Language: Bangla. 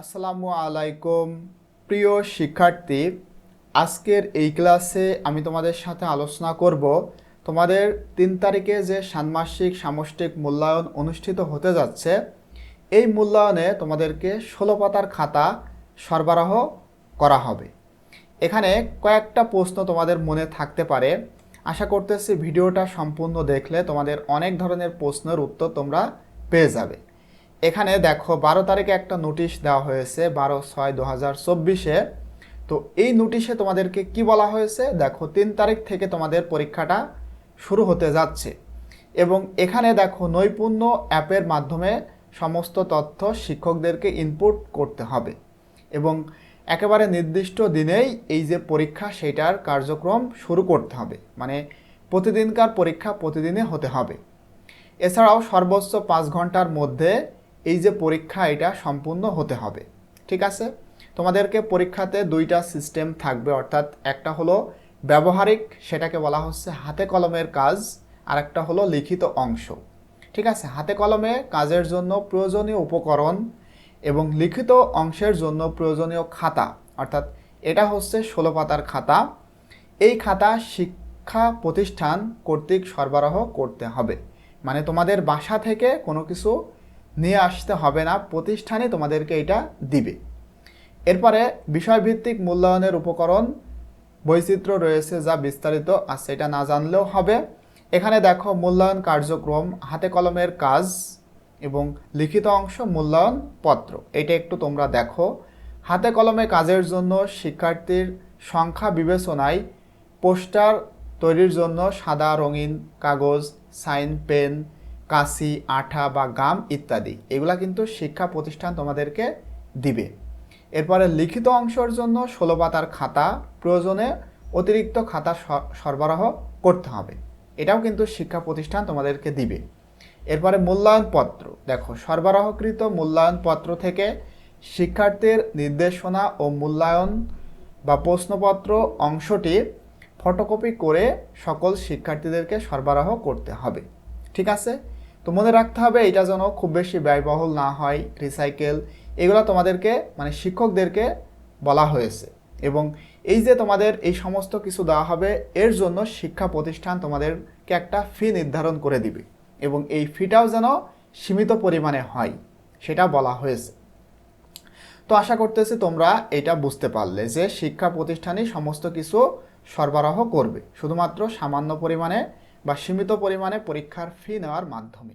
আসসালামু আলাইকুম। প্রিয় শিক্ষার্থী, আজকের এই ক্লাসে আমি তোমাদের সাথে আলোচনা করব তোমাদের তিন তারিখে যে ষান্মাসিক সামষ্টিক মূল্যায়ন অনুষ্ঠিত হতে যাচ্ছে, এই মূল্যায়নে তোমাদেরকে ষোলো পাতার খাতা সরবরাহ করা হবে। এখানে কয়েকটা প্রশ্ন তোমাদের মনে থাকতে পারে। আশা করতেছি ভিডিওটা সম্পূর্ণ দেখলে তোমাদের অনেক ধরনের প্রশ্নের উত্তর তোমরা পেয়ে যাবে। এখানে দেখো বারো তারিখে একটা নোটিশ দেওয়া হয়েছে, বারো ছয় দু হাজার চব্বিশে। তো এই নোটিশে তোমাদেরকে কি বলা হয়েছে? দেখো, তিন তারিখ থেকে তোমাদের পরীক্ষাটা শুরু হতে যাচ্ছে। এবং এখানে দেখো, নৈপুণ্য অ্যাপের মাধ্যমে সমস্ত তথ্য শিক্ষকদেরকে ইনপুট করতে হবে। এবং একেবারে নির্দিষ্ট দিনেই এই যে পরীক্ষা সেটার কার্যক্রম শুরু করতে হবে। মানে প্রতিদিনকার পরীক্ষা প্রতিদিনে হতে হবে। এছাড়াও সর্বোচ্চ পাঁচ ঘণ্টার মধ্যে এই যে পরীক্ষা, এটা সম্পূর্ণ হতে হবে। ঠিক আছে? তোমাদেরকে পরীক্ষাতে দুইটা সিস্টেম থাকবে, অর্থাৎ একটা হলো ব্যবহারিক, সেটাকে বলা হচ্ছে হাতে কলমের কাজ, আর একটা হলো লিখিত অংশ। ঠিক আছে? হাতে কলমে কাজের জন্য প্রয়োজনীয় উপকরণ এবং লিখিত অংশের জন্য প্রয়োজনীয় খাতা, অর্থাৎ এটা হচ্ছে ষোলো পাতার খাতা। এই খাতা শিক্ষা প্রতিষ্ঠান কর্তৃক সরবরাহ করতে হবে। মানে তোমাদের বাসা থেকে কোনো কিছু নিয়ে আসতে হবে না প্রতিষ্ঠানে তোমাদেরকে এটা দিবে। এরপরে বিষয়ভিত্তিক মূল্যায়নের উপকরণ বৈচিত্র্য রয়েছে যা বিস্তারিত, আর সেটা না জানলেও হবে। এখানে দেখো মূল্যায়ন কার্যক্রম, হাতে কলমের কাজ এবং লিখিত অংশ মূল্যায়ন পত্র। এটা একটু তোমরা দেখো। হাতে কলমে কাজের জন্য শিক্ষার্থীর সংখ্যা বিবেচনায় পোস্টার তৈরির জন্য সাদা, রঙিন কাগজ, সাইন, পেন কাঁচি আঠা বা গাম ইত্যাদি। এগুলা কিন্তু শিক্ষা প্রতিষ্ঠান তোমাদেরকে দিবে। এরপরে লিখিত অংশের জন্য ষোলো পাতার খাতা প্রয়োজনে অতিরিক্ত খাতা সরবরাহ করতে হবে। এটাও কিন্তু শিক্ষা প্রতিষ্ঠান তোমাদেরকে দিবে। এরপরে মূল্যায়ন পত্র দেখো, সরবরাহকৃত মূল্যায়ন পত্র থেকে শিক্ষার্থীর নির্দেশনা ও মূল্যায়ন বা প্রশ্নপত্র অংশটি ফটোকপি করে সকল শিক্ষার্থীদেরকে সরবরাহ করতে হবে। ঠিক আছে? তো মনে রাখতে হবে, এটা যেন খুব বেশি ব্যয়বহুল না হয় রিসাইকেল এগুলো তোমাদেরকে মানে শিক্ষকদেরকে বলা হয়েছে। এবং এই যে তোমাদের এই সমস্ত কিছু দেওয়া হবে, এর জন্য শিক্ষা প্রতিষ্ঠান তোমাদেরকে একটা ফি নির্ধারণ করে দিবে। এবং এই ফিটাও যেন সীমিত পরিমাণে হয়, সেটা বলা হয়েছে। তো আশা করতেছি তোমরা এটা বুঝতে পারলে যে শিক্ষা প্রতিষ্ঠানই সমস্ত কিছু সরবরাহ করবে, শুধুমাত্র সামান্য পরিমাণে বা সীমিত পরিমাণে পরীক্ষার ফি নেওয়ার মাধ্যমে।